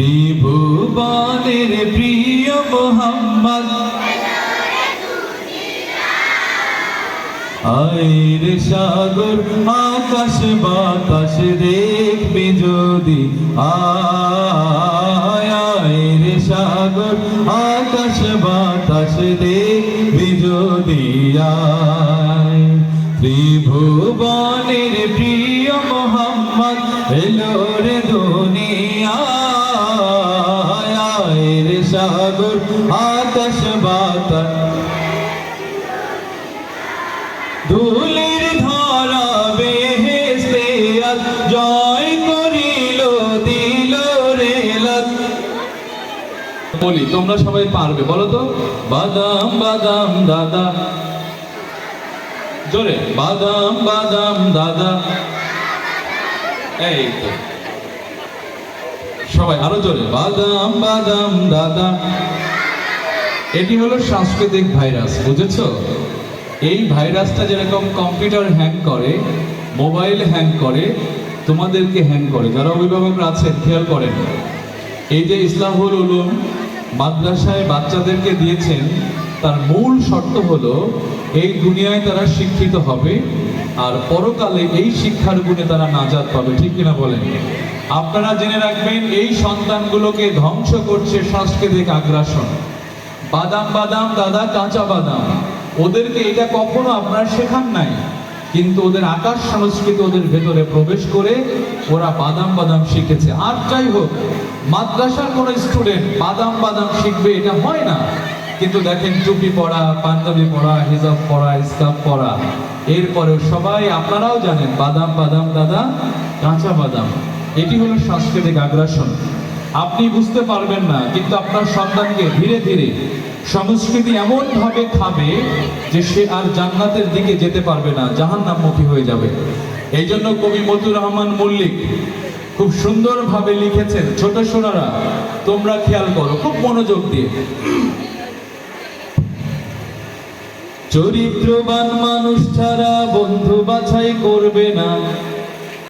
ত্রিভুবনের প্রিয় মোহাম্মদ। আয়ের সাগর আকাশ বাতাস দেখবি যদি আয়। আয়ের সাগর আকাশ বাতাস দেখবি যদি আয়। ত্রিভুবনের প্রিয় মোহাম্মদ, এলো রে সাগর, আকাশ, বাতাস। ধুলির ধরা বেহেস্তে জয় করিল, দিল রেলত বলি, তোমরা সবাই পারবে, বলো তো? বাদাম বাদাম, দাদা। জোরে, বাদাম বাদাম, দাদা। এই তো। সবাই আরও জোরে, বাদাম বাদাম, দাদা। এটি হলো সাংস্কৃতিক ভাইরাস, বুঝেছ? এই ভাইরাসটা যেরকম কম্পিউটার হ্যাং করে, মোবাইল হ্যাং করে, তোমাদেরকে হ্যাং করে। যারা অভিভাবকরা আছেন, খেয়াল করেন। এই যে ইসলামুল উলুম মাদ্রাসায় বাচ্চাদেরকে দিয়েছেন, তার মূল শর্ত হলো, এই দুনিয়ায় তারা শিক্ষিত হবে আর পরকালে এই শিক্ষার গুণে তারা নাজাদ পাবে, ঠিক কিনা বলেন? আপনারা জেনে রাখবেন, এই সন্তানগুলোকে ধ্বংস করছে সাংস্কৃতিক আগ্রাসন। বাদাম বাদাম, দাদা, কাঁচা বাদাম। ওদেরকে এটা কখনো আপনার শেখান নাই, কিন্তু ওদের আকাশ সংস্কৃতি ওদের ভেতরে প্রবেশ করে ওরা বাদাম বাদাম শিখেছে। আর যাই হোক, মাদ্রাসার কোনো স্টুডেন্ট বাদাম বাদাম শিখবে এটা হয় না। কিন্তু দেখেন টুপি পরা, পাঞ্জাবি পরা, হিজাব পরা, স্কার্ফ পরা এরপরে সবাই আপনারাও জানেন, বাদাম বাদাম, দাদা, কাঁচা বাদাম। এটি হলো সাংস্কৃতিক আগ্রাসন। আপনি বুঝতে পারবেন না, কিন্তু আপনার সন্তানকে ধীরে ধীরে সংস্কৃতি এমন ভাবে খাবে যে সে আর জান্নাতের দিকে যেতে পারবে না, জাহান্নামমুখী হয়ে যাবে। এই জন্য কবি মতুর রহমান মল্লিক খুব সুন্দরভাবে লিখেছেন, ছোট সোনারা, তোমরা খেয়াল করো, খুব মনোযোগ দিয়ে। চরিত্রবান মানুষ ছাড়া বন্ধু বাছাই করবে না।